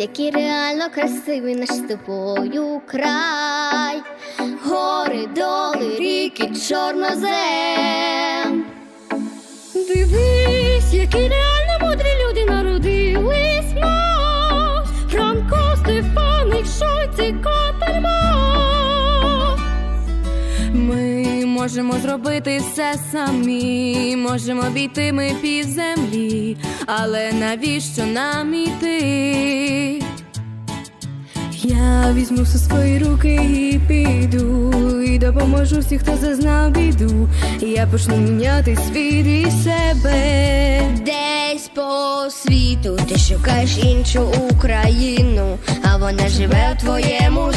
який реально красивий наш з тобою край, гори, доли, ріки, чорнозем. Дивись, які реально мудрі люди народились в нас. Франко, Стефаник, Шойц і Катермах. Ми можемо зробити все самі, можемо обійти ми пів землі, але навіщо нам іти? Я візьму все свої руки і піду, і допоможу всім, хто зазнав біду. Я почну міняти світ і себе. Десь по світу ти шукаєш іншу Україну, а вона живе у твоєму